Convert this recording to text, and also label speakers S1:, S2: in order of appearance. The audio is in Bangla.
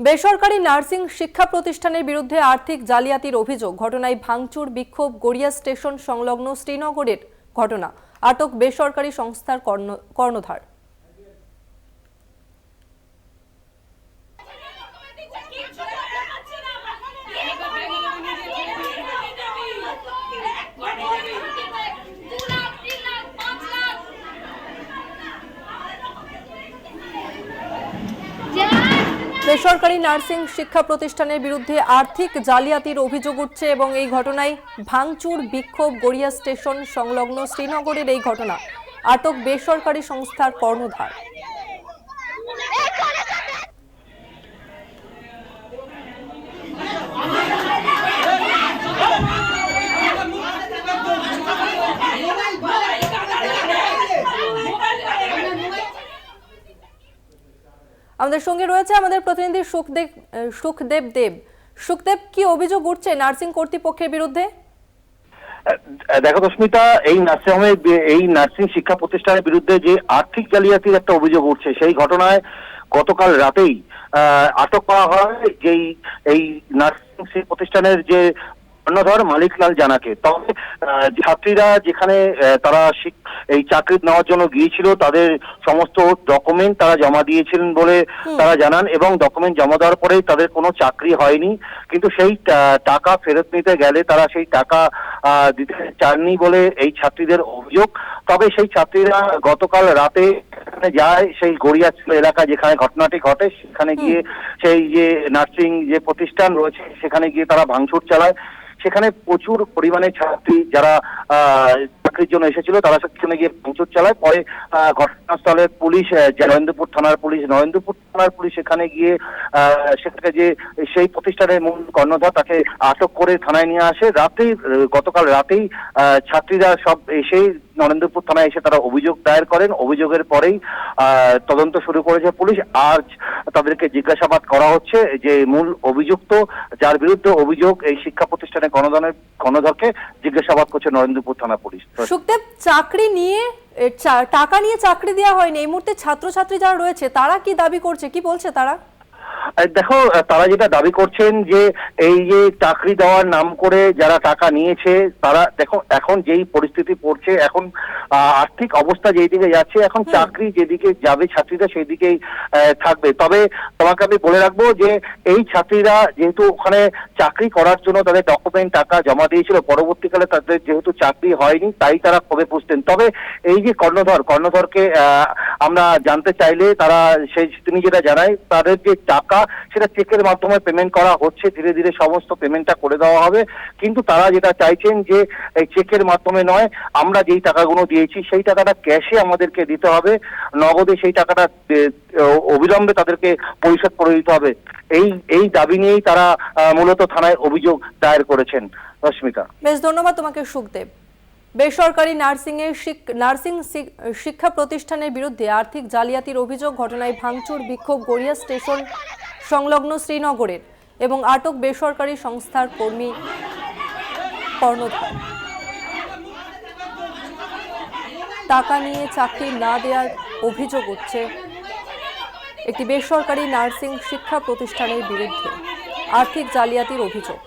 S1: বেসরকারি নার্সিং শিক্ষা প্রতিষ্ঠানের বিরুদ্ধে আর্থিক জালিয়াতির অভিযোগ, ঘটনায় ভাঙচুর, বিক্ষোভ, গড়িয়া স্টেশন সংলগ্ন শ্রীনগরের ঘটনা, আটক বেসরকারি সংস্থার কর্ণ- কর্ণধার। বেসরকারি নার্সিং শিক্ষা প্রতিষ্ঠানের বিরুদ্ধে আর্থিক জালিয়াতির অভিযোগ উঠছে এবং এই ঘটনায় ভাঙচুর, বিক্ষোভ, গড়িয়া স্টেশন সংলগ্ন শ্রীনগরের এই ঘটনা আটক বেসরকারি সংস্থার কর্ণধার। আমাদের সঙ্গে রয়েছে আমাদের প্রতিনিধি সুখদেব সুখদেব দেব। সুখদেব, কি অভিযোগ উঠছে নার্সিং কর্তৃপক্ষের বিরুদ্ধে?
S2: দেখো রশ্মিতা এই নার্সিং হোমে এই নার্সিং শিক্ষা প্রতিষ্ঠানের বিরুদ্ধে যে আর্থিক জালিয়াতির একটা অভিযোগ উঠছে, সেই ঘটনায় গতকাল রাতেই আটক করা হয় যেই, এই নার্সিং প্রতিষ্ঠানের যে কর্ণধর মালিকলাল জানাকে। তবে ছাত্রীরা যেখানে তারা এই চাকরি নেওয়ার জন্য গিয়েছিল তাদের সমস্ত ডকুমেন্ট তারা জমা দিয়েছিলেন বলে তারা জানান এবং ডকুমেন্ট জমা দেওয়ার পরেই তাদের কোনো চাকরি হয়নি। কিন্তু সেই টাকা ফেরত নিতে গেলে তারা সেই টাকা দিতে চাননি বলে এই ছাত্রীদের অভিযোগ। তবে সেই ছাত্রীরা গতকাল রাতে যায় সেই গড়িয়া এলাকা যেখানে ঘটনাটি ঘটে সেখানে গিয়ে সেই যে নার্সিং যে প্রতিষ্ঠান রয়েছে সেখানে গিয়ে তারা ভাঙচুর চালায়। সেখানে প্রচুর পরিমাণে ছাত্রী যারা আহ, চাকরির জন্য এসেছিল, তারা সেখানে গিয়ে ভাঙচুর চালায়। পরে ঘটনাস্থলে পুলিশ নরেন্দ্রপুর থানার পুলিশ, নরেন্দ্রপুর থানার পুলিশ সেখানে গিয়ে সেখানে যে, সেই প্রতিষ্ঠানের মূল কর্ণধার তাকে আটক করে থানায় নিয়ে আসে। রাতেই, গতকাল রাতেই ছাত্রীরা সব এসেই নরেন্দ্রপুর থানায় এসে তারা অভিযোগ দায়ের করেন। অভিযোগের পরেই তদন্ত শুরু করেছে পুলিশ। আজ তাদেরকে জিজ্ঞাসাবাদ করা হচ্ছে যে মূল অভিযুক্ত, যার বিরুদ্ধে অভিযোগ এই শিক্ষা প্রতিষ্ঠানে গণধনের, গণধরকে জিজ্ঞাসাবাদ করছে নরেন্দ্রপুর থানা পুলিশ।
S1: সুখদেব, চাকরি নিয়ে টাকা নিয়ে চাকরি দেওয়া হয়নি। এই মুহূর্তে ছাত্রছাত্রী যারা রয়েছে, তারা কি দাবি করছে? কি বলছে তারা?
S2: দেখো তারা যেটা দাবি করছেন যে এই যে চাকরি দেওয়ার নাম করে যারা টাকা নিয়েছে তারা দেখো এখন যেই পরিস্থিতি পড়ছে এখন আর্থিক অবস্থা যেই দিকে যাচ্ছে এখন চাকরি যেদিকে যাবে ছাত্রীরা সেই দিকেই থাকবে। তবে তোমাকে আমি বলে রাখব যে এই ছাত্রীরা যেহেতু ওখানে চাকরি করার জন্য তাদের ডকুমেন্ট টাকা জমা দিয়েছিল পরবর্তীকালে তাদের যেহেতু চাকরি হয়নি তাই তারা ক্ষোভে পুষতেন। তবে এই যে কর্ণধর কর্ণধরকে আহ, আমরা জানতে চাইলে তারা সেই তিনি যেটা জানায় তাদের যে টাকা সেটা চেকের মাধ্যমে পেমেন্ট করা হচ্ছে, ধীরে ধীরে সমস্ত পেমেন্টটা করে দেওয়া হবে। কিন্তু তারা যেটা চাইছেন যে, এই চেকের মাধ্যমে নয়, আমরা যেই টাকাগুলো দিয়েছি, সেই টাকাটা ক্যাশে আমাদেরকে দিতে হবে। নগদে সেই টাকাটা অবিলম্বে তাদেরকে পরিশোধ করে দিতে হবে। এই এই দাবি নিয়েই তারা মূলত থানায় অভিযোগ দায়ের করেছেন। রশ্মিতা
S1: বেশ, ধন্যবাদ তোমাকে, সুখদেব। বেসরকারি নার্সিং এর নার্সিং শিক- শিক্ষা প্রতিষ্ঠানের বিরুদ্ধে আর্থিক জালিয়াতির অভিযোগ, ঘটনায় ভাঙচুর, বিক্ষোভ, গড়িয়া স্টেশন সংলগ্ন শ্রীনগরের এবং আটক বেসরকারি সংস্থার কর্মী কর্ণধার। টাকা নিয়ে চাকরি না দেওয়ার অভিযোগ উঠছে একটি বেসরকারি নার্সিং শিক্ষা প্রতিষ্ঠানের বিরুদ্ধে আর্থিক জালিয়াতির অভিযোগ।